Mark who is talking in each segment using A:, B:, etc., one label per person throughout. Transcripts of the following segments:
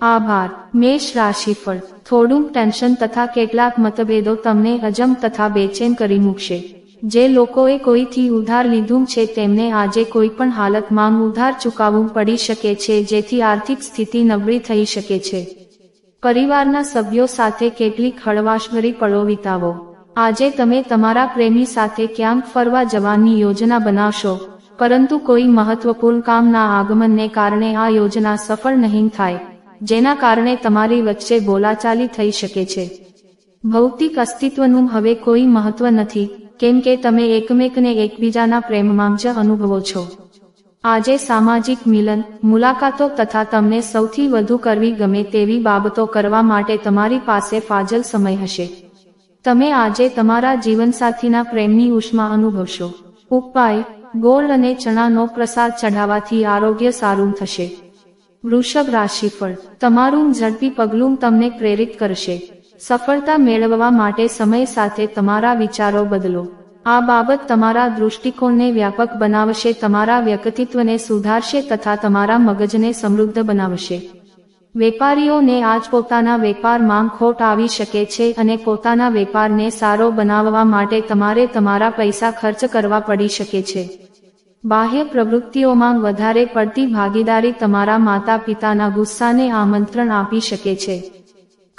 A: આભાર. મેષ રાશિફળ. થોડું ટેન્શન તથા કેટલાક મતભેદો તમને અજમ તથા બેચેન કરી મૂકશે. જે લોકોએ કોઈથી ઉધાર લીધું છે તેમને આજે કોઈ પણ હાલતમાં ઉધાર ચૂકવવું પડી શકે છે, જેથી આર્થિક સ્થિતિ નબળી થઈ શકે છે. પરિવારના સભ્યો સાથે કેટલીક હળવાશભરી પળો વિતાવો. આજે તમે તમારા પ્રેમી સાથે ક્યાંક ફરવા જવાની યોજના બનાવશો, પરંતુ કોઈ મહત્વપૂર્ણ કામના આગમનને કારણે આ યોજના સફળ નહીં થાય. જેના કારણે તમારી વચ્ચે બોલાચાલી થઈ શકે છે. ભૌતિક અસ્તિત્વનું હવે કોઈ મહત્વ નથી, કેમ કે તમે એકમેકને એકબીજાના પ્રેમમાં જ અનુભવો છો. આજે સામાજિક મિલન, મુલાકાતો તથા તમને સૌથી વધુ કરવી ગમે તેવી બાબતો કરવા માટે તમારી પાસે ફાજલ સમય હશે. તમે આજે તમારા જીવનસાથીના પ્રેમની ઉષ્મા અનુભવશો. ઉપાય, ગોળ અને ચણાનો પ્રસાદ ચઢાવવાથી આરોગ્ય સારું થશે. વૃષભ રાશિફળ. તમારું ઝડપી પગલું તમને પ્રેરિત કરશે. સફળતા મેળવવા માટે સમય સાથે તમારા વિચારો બદલો. આ બાબત તમારા દૃષ્ટિકોણને વ્યાપક બનાવશે, તમારા વ્યક્તિત્વને સુધારશે તથા તમારા મગજને સમૃદ્ધ બનાવશે. વેપારીઓને આજ પોતાના વેપારમાં ખોટ આવી શકે છે અને પોતાના વેપારને સારો બનાવવા માટે તમારે તમારા પૈસા ખર્ચ કરવા પડી શકે છે. બાહ્ય પ્રવૃત્તિઓમાં વધારે પડતી ભાગીદારી તમારા માતા પિતાના ગુસ્સાને આમંત્રણ આપી શકે છે.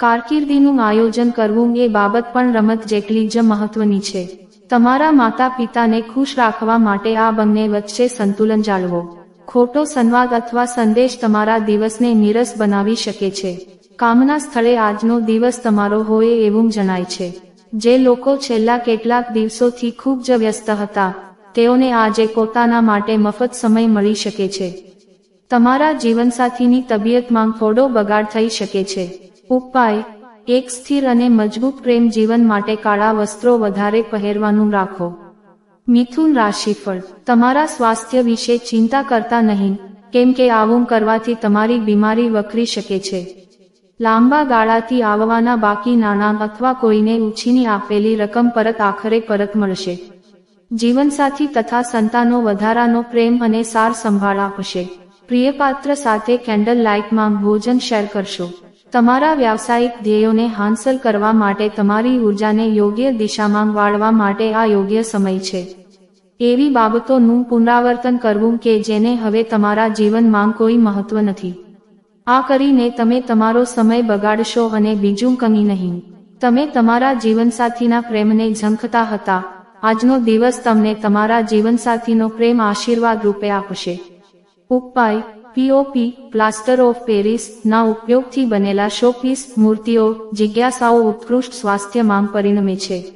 A: કારકિર્દીનું આયોજન કરવું એ બાબત પણ રમત જેટલી જ મહત્વની છે. તમારા માતા પિતાને ખુશ રાખવા માટે આ બંને વચ્ચે સંતુલન જાળવો. ખોટો સંવાદ અથવા સંદેશ તમારા દિવસને નીરસ બનાવી શકે છે. કામના સ્થળે આજનો દિવસ તમારો હોય એવું જણાય છે. જે લોકો છેલ્લા કેટલાક દિવસોથી ખૂબ જ વ્યસ્ત હતા. તેઓને આજે પોતાના માટે મફત સમય મળી શકે છે. તમારા જીવનસાથીની તબિયતમાં થોડો બગાડ થઈ શકે છે. ઉપાય, એક સ્થિર અને મજબૂત પ્રેમ જીવન માટે કાળા વસ્ત્રો વધારે પહેરવાનું રાખો. મિથુન રાશિફળ, તમારા સ્વાસ્થ્ય વિશે ચિંતા કરતા નહીં, કેમ કે આવું કરવાથી તમારી બીમારી વકરી શકે છે. લાંબા ગાળાથી આવવાના બાકી નાણાં અથવા કોઈને ઉછીની આપેલી રકમ પરત આખરે પરત મળશે. જીવનસાથી તથા સંતાનો વધારાનો પ્રેમ અને સાર સંભાળ આપશે. પ્રિયપાત્ર સાથે કેન્ડલ લાઇટમાં ભોજન શેર કરશો. તમારા વ્યાવસાયિક ધ્યેયોને હાંસલ કરવા માટે તમારી ઉર્જાને યોગ્ય દિશામાં વાળવા માટે આ યોગ્ય સમય છે. એવી બાબતોનું પુનરાવર્તન કરવું કે જેને હવે તમારા જીવનમાં કોઈ મહત્વ નથી. આ કરીને તમે તમારો સમય બગાડશો અને બીજું કમી નહીં. તમે તમારા જીવનસાથીના પ્રેમને ઝંખતા હતા. આજનો દિવસ તમને તમારા જીવનસાથીનો પ્રેમ આશીર્વાદ રૂપે આપશે. ઉપાય પીઓપી પ્લાસ્ટર ઓફ પેરિસ ના ઉપયોગથી બનેલા શોપીસ, મૂર્તિઓ, જિજ્ઞાસાઓ ઉત્કૃષ્ટ સ્વાસ્થ્યમાં પરિણમે છે.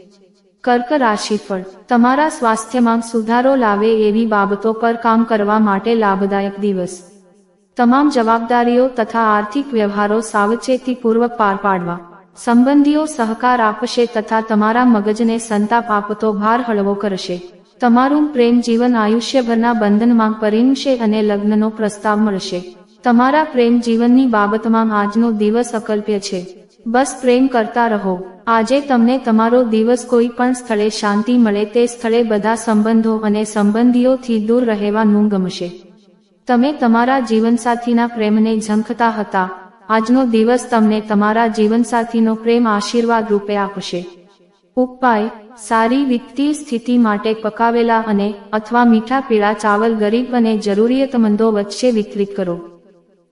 A: કર્ક રાશિફળ. તમારા સ્વાસ્થ્યમાં સુધારો લાવે એવી બાબતો પર કામ કરવા માટે લાભદાયક દિવસ. તમામ જવાબદારીઓ તથા આર્થિક વ્યવહારો સાવચેતીપૂર્વક પાર પાડવા. સંબંધીઓ સહકાર આપશે તથા તમારા મગજને સંતાપ આપતો ભાર હળવો કરશે. તમારું પ્રેમ જીવન આયુષ્યભરના બંધનમાં પરિણશે અને લગ્નનો પ્રસ્તાવ મળશે. તમારા પ્રેમ જીવનની બાબતમાં આજનો દિવસ અકલ્પ્ય છે. બસ પ્રેમ કરતા રહો. આજે તમને તમારો દિવસ કોઈ પણ સ્થળે શાંતિ મળે તે સ્થળે બધા સંબંધો અને સંબંધીઓથી દૂર રહેવાનું ગમશે. તમે તમારા જીવનસાથીના પ્રેમને ઝંખતા હતા. આજનો દિવસ તમને તમારા જીવનસાથીનો પ્રેમ આશીર્વાદ રૂપે આપશે. ઉપાય, સારી વિત્તીય સ્થિતિ માટે પકાવેલા અને અથવા મીઠા પીળા ચાવલ ગરીબ અને જરૂરિયાતમંદો વચ્ચે વિતરિત કરો.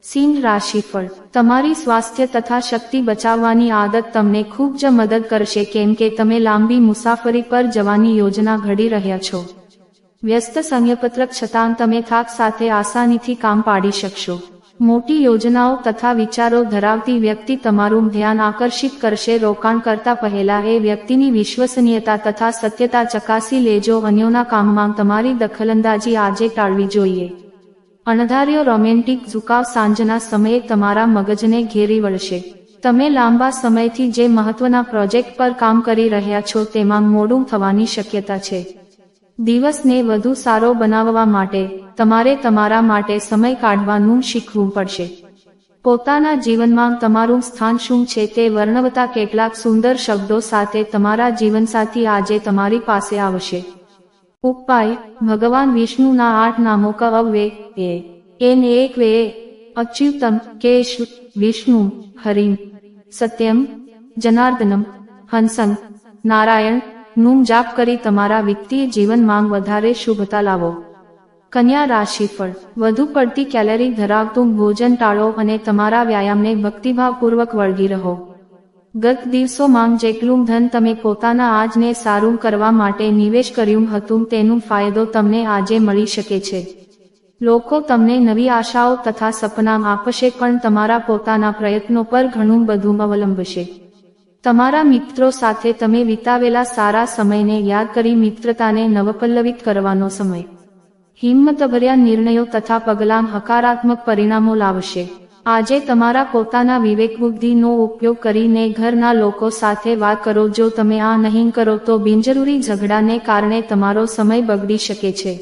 A: સિંહ રાશિફળ. તમારી સ્વાસ્થ્ય તથા શક્તિ બચાવવાની આદત તમને ખૂબ જ મદદ કરશે કેમ કે તમે લાંબી મુસાફરી પર જવાની યોજના ઘડી રહ્યા છો. વ્યસ્ત સંયપત્રક છતાં તમે થાક સાથે આસાનીથી કામ પાડી શકશો. મોટી યોજનાઓ તથા વિચારો ધરાવતી વ્યક્તિ તમારું ધ્યાન આકર્ષિત કરશે. રોકાણ કરતા પહેલા એ વ્યક્તિની વિશ્વસનીયતા તથા સત્યતા ચકાસી લેજો. અન્યોના કામમાં તમારી દખલંદાજી આજે ટાળવી જોઈએ. અણધાર્યો રોમેન્ટિક ઝુકાવ સાંજના સમયે તમારા મગજને ઘેરી વળશે. તમે લાંબા સમયથી જે મહત્વના પ્રોજેક્ટ પર કામ કરી રહ્યા છો તેમાં મોડું થવાની શક્યતા છે. દિવસને વધુ સારો બનાવવા માટે તમારે તમારા માટે સમય કાઢવાનું શીખવું પડશે. પોતાના જીવનમાં તમારું સ્થાન શું છે તે વર્ણવતા કેટલાક સુંદર શબ્દો સાથે તમારા જીવનસાથી આજે તમારી પાસે આવશે. ઉપાય, ભગવાન વિષ્ણુના આઠ નામો કવે એ. એન એક વે અચ્યુતમ, કેશ, વિષ્ણુ, હરિમ. સત્યમ, જનાર્દનમ, હંસન, નારાયણ નું જાપ કરી તમારા વિત્તીય જીવનમાં વધારે શુભતા લાવો. કન્યા રાશિફળ વધુ પડતી કેલરી ધરાવતું ભોજન ટાળો અને તમારા વ્યાયામને ભક્તિભાવપૂર્વક વળગી રહો. ગત દિવસોમાં જેટલું ધન તમે પોતાના આજને સારું કરવા માટે નિવેશ કર્યું હતું તેનું ફાયદો તમને આજે મળી શકે છે. લોકો તમને નવી આશાઓ તથા સપના આપશે પણ તમારા પોતાના પ્રયત્નો પર ઘણું બધું અવલંબશે. તમારા મિત્રો સાથે તમે વિતાવેલા સારા સમયને યાદ કરી મિત્રતાને નવપલ્લવિત કરવાનો સમય. હિંમતભર્યા નિર્ણયો તથા પગલાં હકારાત્મક પરિણામો લાવશે. આજે તમારા પોતાના વિવેક બુદ્ધિનો ઉપયોગ કરીને ઘરના લોકો સાથે વાત કરો. જો તમે આ નહીં કરો તો બિનજરૂરી ઝઘડાને કારણે તમારો સમય બગડી શકે છે.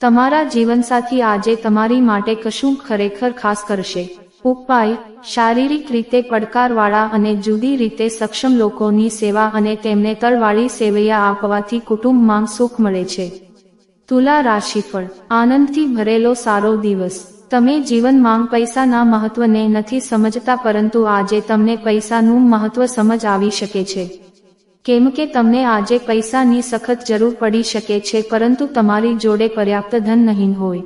A: તમારા જીવનસાથી આજે તમારી માટે કશું ખરેખર ખાસ કરશે. ઉપાય, શારીરિક રીતે પડકારવાળા અને જુદી રીતે સક્ષમ લોકોની સેવા અને તેમને તળવાળી સેવૈયા આપવાથી કુટુંબમાં સુખ મળે છે. તુલા રાશિફળ, આનંદથી ભરેલો સારો દિવસ. તમે જીવનમાં પૈસાના મહત્વને નથી સમજતા પરંતુ આજે તમને પૈસાનું મહત્વ સમજ આવી શકે છે. કેમ કે તમને આજે પૈસાની સખત જરૂર પડી શકે છે પરંતુ તમારી જોડે પર્યાપ્ત ધન નહીં હોય.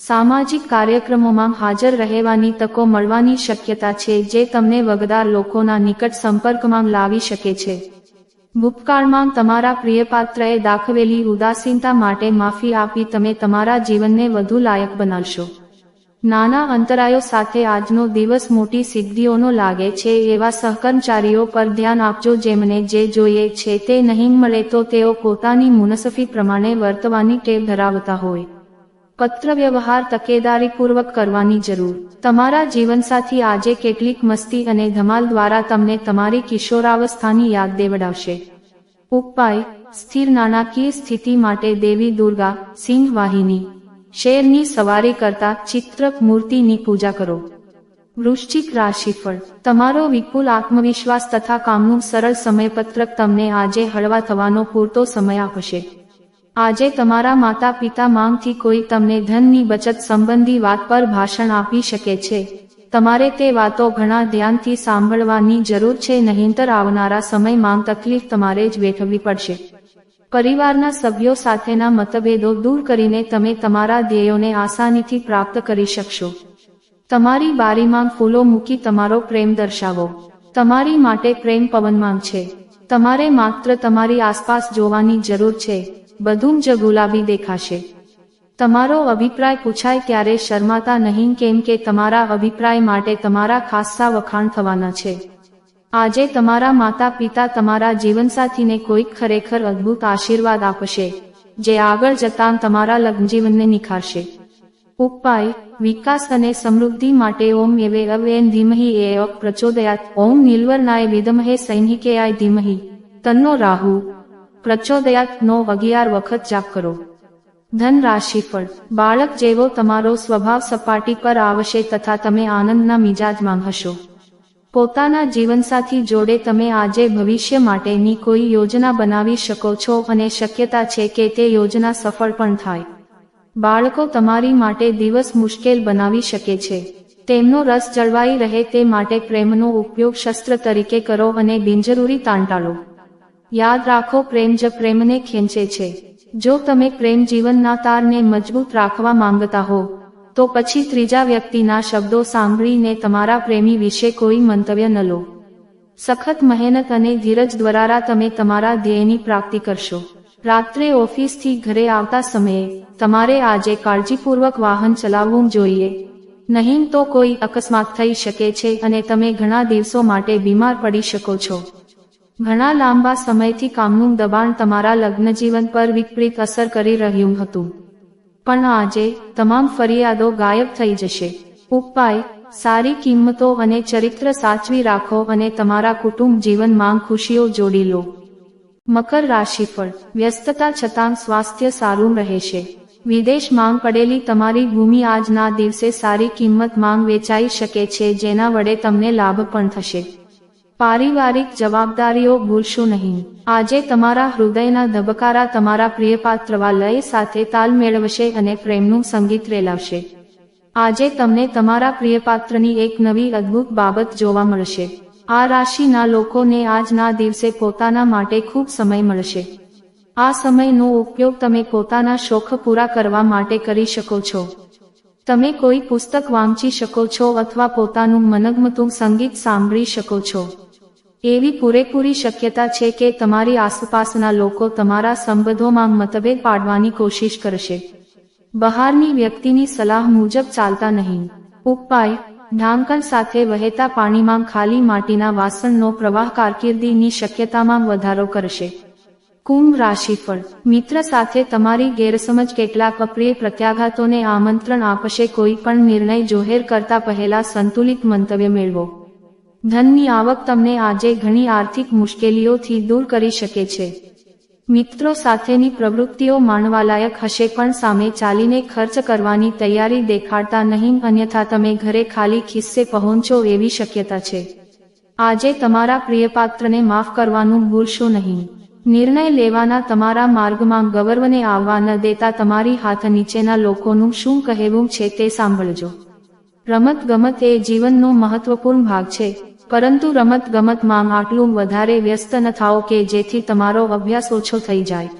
A: સામાજિક કાર્યક્રમોમાં હાજર રહેવાની તકો મળવાની શક્યતા છે જે તમને વગદાર લોકોના નિકટ સંપર્કમાં લાવી શકે છે. ભૂતકાળમાં તમારા પ્રિયપાત્રએ દાખવેલી ઉદાસીનતા માટે માફી આપી તમે તમારા જીવનને વધુ લાયક બનાવશો. નાના અંતરાયો સાથે આજનો દિવસ મોટી સિદ્ધિઓનો લાગે છે એવા સહકર્મચારીઓ પર ધ્યાન આપજો જેમને જે જોઈએ છે તે નહીં મળે તો તેઓ પોતાની મુનસફી પ્રમાણે વર્તવાની ટેવ ધરાવતા હોય. પત્ર વ્યવહાર તકેદારીપૂર્વક કરવાની જરૂર. તમારા જીવનસાથી આજે કેટલીક મસ્તી અને ધમાલ દ્વારા તમને તમારી કિશોરાવસ્થાની યાદ દેવડાવશે. ઉપાય, સ્થિર નાણાકીય સ્થિતિ માટે દેવી દુર્ગા, સિંહ વાહિની. શેરની સવારી કરતા ચિત્રક મૂર્તિની પૂજા કરો. વૃશ્ચિક રાશિફળ. તમારો વિપુલ આત્મવિશ્વાસ તથા કામનું સરળ સમયપત્રક તમને આજે હળવા થવાનો પૂરતો સમય આપશે. આજે તમારા માતા પિતા માંગથી કોઈ તમને ધનની બચત સંબંધી વાત પર ભાષણ આપી શકે છે. તમારે તે વાતો ઘણા ધ્યાનથી સાંભળવાની જરૂર છે, નહીંતર આવનારા સમયમાં તકલીફ તમારે જ વેઠવવી પડશે. પરિવારના સભ્યો સાથેના મતભેદો દૂર કરીને તમે તમારા ધ્યેયોને આસાનીથી પ્રાપ્ત કરી શકશો. તમારી બારીમાં ફૂલો મૂકી તમારો પ્રેમ દર્શાવો. તમારી માટે પ્રેમ પવનમાં છે. તમારે માત્ર તમારી આસપાસ જોવાની જરૂર છે. બધું જ ગુલાબી દેખાશે. તમારો અભિપ્રાય પૂછાય ત્યારે શરમાતા નહીં કેમ કે તમારા અભિપ્રાય માટે તમારા ખાસ્સા વખાણ થવાના છે. આજે તમારા માતા પિતા તમારા જીવનસાથીને કોઈક ખરેખર અદ્ભુત આશીર્વાદ આપશે, જે આગળ જતાં તમારા લગ્નજીવનને નિખારશે. ઉપાય, વિકાસ અને સમૃદ્ધિ માટે ઓમ એવે અવેન ધીમહી એ પ્રચોદયાત. ઓમ નીલવર્ણાય વિદમહે આય ધીમહી. તન્નો રાહુ. પ્રચોદયાત નો અગિયાર વખત જાપ કરો. ધન રાશિ ફળ બાળક જેવો તમારો સ્વભાવ સપાટી પર આવશે તથા તમે આનંદના મિજાજમાં હશો. પોતાના જીવનસાથી જોડે તમે આજે ભવિષ્ય માટેની કોઈ યોજના બનાવી શકો છો અને શક્યતા છે કે તે યોજના સફળ પણ થાય. બાળકો તમારી માટે દિવસ મુશ્કેલ બનાવી શકે છે. તેમનો રસ જળવાઈ રહે તે માટે પ્રેમનો ઉપયોગ શસ્ત્ર તરીકે કરો અને બિનજરૂરી તાણ ટાળો યાદ રાખો, પ્રેમ જ પ્રેમને ખેંચે છે. જો તમે પ્રેમ જીવનના તારને મજબૂત રાખવા માંગતા હો, તો પછી ત્રીજા વ્યક્તિના શબ્દો સાંભળીને તમારા પ્રેમી વિશે કોઈ મંતવ્ય ન લો. સખત મહેનત અને ધીરજ દ્વારા તમે તમારા ધ્યેયની પ્રાપ્તિ કરશો. રાત્રે ઓફિસથી ઘરે આવતા સમયે, તમારે આજે કાળજીપૂર્વક વાહન ચલાવવું જોઈએ. નહીં તો કોઈ અકસ્માત થઈ શકે છે અને તમે ઘણા દિવસો માટે બીમાર પડી શકો છો. ઘણા લાંબા સમયથી કામનું દબાણ તમારા લગ્નજીવન પર વિપરીત અસર કરી રહ્યું હતું. પણ આજે, તમામ ફરિયાદો ગાયબ થઈ જશે. ઉપાય, સારી કિંમતો અને ચરિત્ર સાચવી રાખો અને તમારા કુટુંબ જીવનમાં ખુશીઓ જોડી લો. મકર રાશિફળ, વ્યસ્તતા છતાં સ્વાસ્થ્ય સારું રહેશે. વિદેશ માંગ પડેલી તમારી ભૂમિ આજના દિવસે સારી કિંમત માંગ વેચાઈ શકે છે, જેના વડે તમને લાભ પણ થશે. પારિવારિક જવાબદારીઓ ભૂલશો નહીં. આજે તમારા હૃદયના ધબકારા તમારા પ્રિયપાત્રવા લય સાથે તાલ મેળવશે અને પ્રેમનું સંગીત રેલાવશે. આજે તમને તમારા પ્રિયપાત્રની એક નવી અદ્ભુત બાબત જોવા મળશે. આ રાશિના લોકોને આજના દિવસે પોતાના માટે ખૂબ સમય મળશે. આ સમયનો ઉપયોગ તમે પોતાના શોખ પૂરા કરવા માટે કરી શકો છો. તમે કોઈ પુસ્તક વાંચી શકો છો અથવા પોતાનું મનગમતું સંગીત સાંભળી શકો છો. એવી પૂરેપૂરી શક્યતા છે કે તમારી આસપાસના લોકો તમારા સંબંધોમાં મતભેદ પાડવાની કોશિશ કરશે. બહારની વ્યક્તિની સલાહ મુજબ ચાલતા નહીં. ઉપાય, ઢાંકણ સાથે વહેતા પાણીમાં ખાલી માટીના વાસણનો પ્રવાહ કારકિર્દીની શક્યતામાં વધારો કરશે. કુંભ રાશિફળ, મિત્ર સાથે તમારી ગેરસમજ કેટલાક અપ્રિય પ્રત્યાઘાતોને આમંત્રણ આપશે કોઈ પણ નિર્ણય જોહેર કરતા પહેલા સંતુલિત મંતવ્ય મેળવો. ધનની આવક તમને આજે ઘણી આર્થિક મુશ્કેલીઓથી દૂર કરી શકે છે. મિત્રો સાથેની પ્રવૃત્તિઓ માણવાલાયક હશે પણ સામે ચાલીને ખર્ચ કરવાની તૈયારી દેખાડતા નહીં અન્યથા તમે ઘરે ખાલી ખિસ્સે પહોંચો એવી શક્યતા છે. આજે તમારા પ્રિયપાત્રને માફ કરવાનું ભૂલશો નહીં. નિર્ણય લેવાના તમારા માર્ગમાં ગૌરવને આવવા ન દેતા તમારી હાથ નીચેના લોકોનું શું કહેવું છે તે સાંભળજો. રમત ગમત એ જીવનનો મહત્વપૂર્ણ ભાગ છે. પરંતુ રમત ગમતમાં આટલું વધારે વ્યસ્ત ન થાઓ કે જેથી તમારો અભ્યાસ ઓછો થઈ જાય.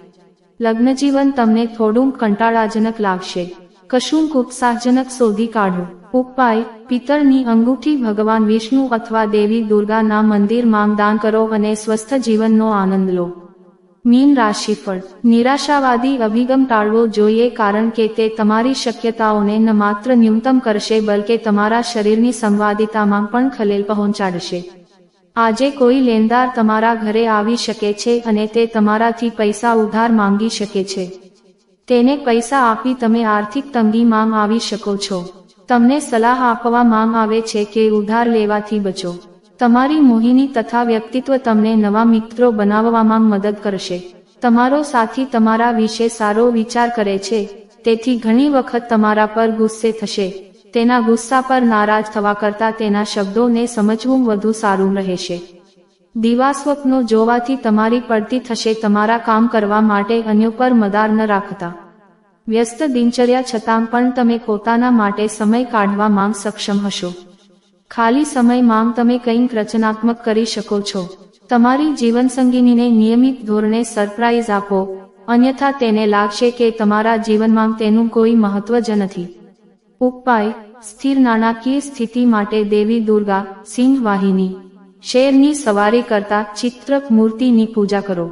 A: લગ્નજીવન તમને થોડું કંટાળાજનક લાગશે. કશુંક ઉત્સાહજનક શોધી કાઢો. ઉપાય પિત્તળની અંગૂઠી ભગવાન વિષ્ણુ અથવા દેવી દુર્ગાના મંદિરમાં દાન કરો અને સ્વસ્થ જીવનનો આનંદ લો. મીન રાશિફળ. નિરાશાવાદી અભિગમ ટાળવો જોઈએ કારણ કે તે તમારી શક્યતાઓને ન માત્ર ન્યૂનતમ કરશે બલકે તમારા શરીરની સંવાદિતામાં પણ ખલેલ પહોંચાડશે. આજે કોઈ લેનદાર તમારા ઘરે આવી શકે છે અને તે તમારાથી પૈસા ઉધાર માંગી શકે છે. તેને પૈસા આપી તમે આર્થિક તંગીમાં આવી શકો છો. તમને સલાહ આપવા માંગ આવે છે કે ઉધાર લેવાથી બચો. તમારી મોહિની તથા વ્યક્તિત્વ તમને નવા મિત્રો બનાવવામાં મદદ કરશે. તમારો સાથી તમારા વિશે સારો વિચાર કરે છે. તેથી ઘણી વખત તમારા પર ગુસ્સે થશે. તેના ગુસ્સા પર નારાજ થવા કરતાં તેના શબ્દોને સમજવું વધુ સારું રહેશે. દીવા સ્વપ્નો જોવાથી તમારી પડતી થશે તમારા કામ કરવા માટે અન્યો પર મદાર ન રાખતા. વ્યસ્ત દિનચર્યા છતાં પણ તમે પોતાના માટે સમય કાઢવા માંગ સક્ષમ હશો. ખાલી સમય માંગ તમે કંઈક રચનાત્મક કરી શકો છો. તમારી જીવનસંગીનીને નિયમિત ધોરણે સરપ્રાઇઝ આપો. અન્યથા તેને લાગશે કે તમારા જીવનમાં તેનું કોઈ મહત્વ જ નથી. ઉપાય, સ્થિર નાણાકીય સ્થિતિ માટે દેવી દુર્ગા સિંહ વાહિની શેરની સવારી કરતા ચિત્રક મૂર્તિની પૂજા કરો.